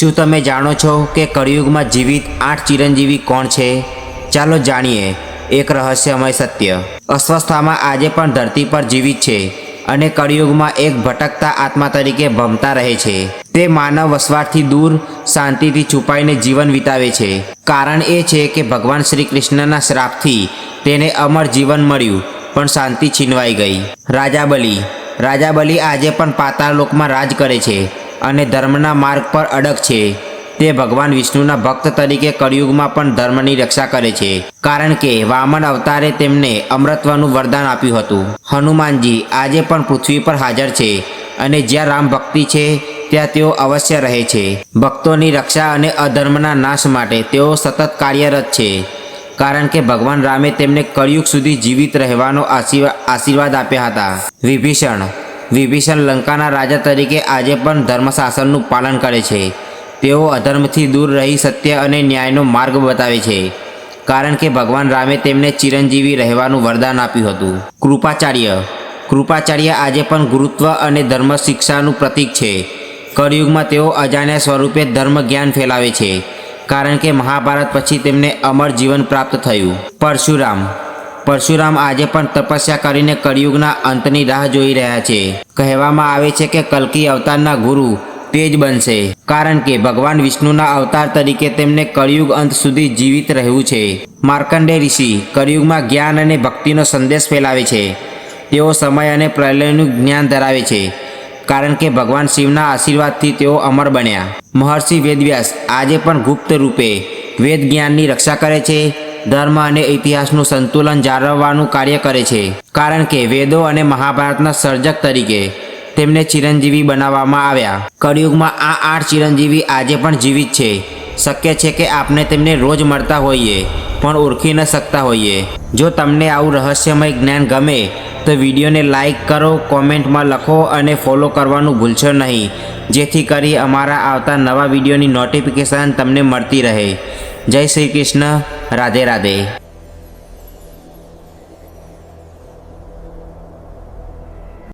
શું તમે જાણો છો કે કળિયુગમાં જીવિત આઠ ચિરંજીવી કોણ છે? ચાલો જાણીએ. એક રહસ્યમય સત્ય. અસ્વસ્થામાં આજે પણ ધરતી પર જીવિત છે અને કળિયુગમાં એક ભટકતા આત્મા તરીકે ભમતા રહે છે. તે માનવ વસવાટથી દૂર, શાંતિથી છુપાઈને જીવન વિતાવે છે. કારણ એ છે કે ભગવાન શ્રી કૃષ્ણના શ્રાપથી તેને અમર જીવન મળ્યું, પણ શાંતિ છીનવાઈ ગઈ. રાજા બલિ રાજા બલિ આજે પણ પાતાળ લોકમાં રાજ કરે છે. અને ધર્મના માર્ગ પર અડગ છે. તે ભગવાન વિષ્ણુના ભક્ત તરીકે કળિયુગમાં પણ ધર્મની રક્ષા કરે છે. કારણ કે વામન અવતારે તેમને અમૃતવાનું વરદાન આપ્યું હતું. હનુમાનજી આજે પણ પૃથ્વી પર હાજર છે અને જ્યાં રામ ભક્તિ છે, ત્યાં તેઓ અવશ્ય રહે છે. ભક્તોની રક્ષા અને અધર્મના નાશ માટે તેઓ સતત કાર્યરત છે. કારણ કે ભગવાન રામે તેમને કળિયુગ સુધી જીવિત રહેવાનો આશીર્વા- આશીર્વાદ આપ્યા હતા. વિભીષણ વિભીષણ લંકાના રાજા તરીકે આજે પણ ધર્મશાસનનું પાલન કરે છે. તેઓ અધર્મથી દૂર રહી સત્ય અને ન્યાયનો માર્ગ બતાવે છે. કારણ કે ભગવાન રામે તેમને ચિરંજીવી રહેવાનું વરદાન આપ્યું હતું. કૃપાચાર્ય. કૃપાચાર્ય આજે પણ ગુરુત્વ અને ધર્મ શિક્ષાનું પ્રતીક છે. કળિયુગમાં તેઓ અજાણ્યા સ્વરૂપે ધર્મ જ્ઞાન ફેલાવે છે. કારણ કે મહાભારત પછી તેમને અમર જીવન પ્રાપ્ત થયું. પરશુરામ. પરશુરામ આજે પણ તપસ્યા કરીને કળિયુગના અંતની રાહ જોઈ રહ્યા છે. કહેવામાં આવે છે કે કલ્કી અવતારના ગુરુ તે જ બનશે. કારણ કે ભગવાન વિષ્ણુના અવતાર તરીકે તેમને કળિયુગ અંત સુધી જીવિત રહેવું છે. માર્કંડે ઋષિ કળિયુગમાં જ્ઞાન અને ભક્તિનો સંદેશ ફેલાવે છે. તેઓ સમય અને પ્રલયનું જ્ઞાન ધરાવે છે. કારણ કે ભગવાન શિવના આશીર્વાદથી તેઓ અમર બન્યા. મહર્ષિ વેદવ્યાસ આજે પણ ગુપ્ત રૂપે વેદ જ્ઞાનની રક્ષા કરે છે. ધર્મ અને ઇતિહાસનું સંતુલન જાળવવાનું કાર્ય કરે છે. કારણ કે વેદો અને મહાભારતના સર્જક તરીકે તેમને ચિરંજીવી બનાવવામાં આવ્યા. કળિયુગમાં આ આઠ ચિરંજીવી આજે પણ જીવિત છે. શક્ય છે કે આપણે તેમને રોજ મળતા હોઈએ, પણ ઓળખી ન શકતા હોઈએ. જો તમને આવું રહસ્યમય જ્ઞાન ગમે, તો વિડીયોને લાઇક કરો, કોમેન્ટમાં લખો અને ફોલો કરવાનું ભૂલશો નહીં. જેથી કરી અમારા આવતા નવા વિડીયોની નોટિફિકેશન તમને મળતી રહે. જય શ્રી કૃષ્ણ. રાધે રાધે.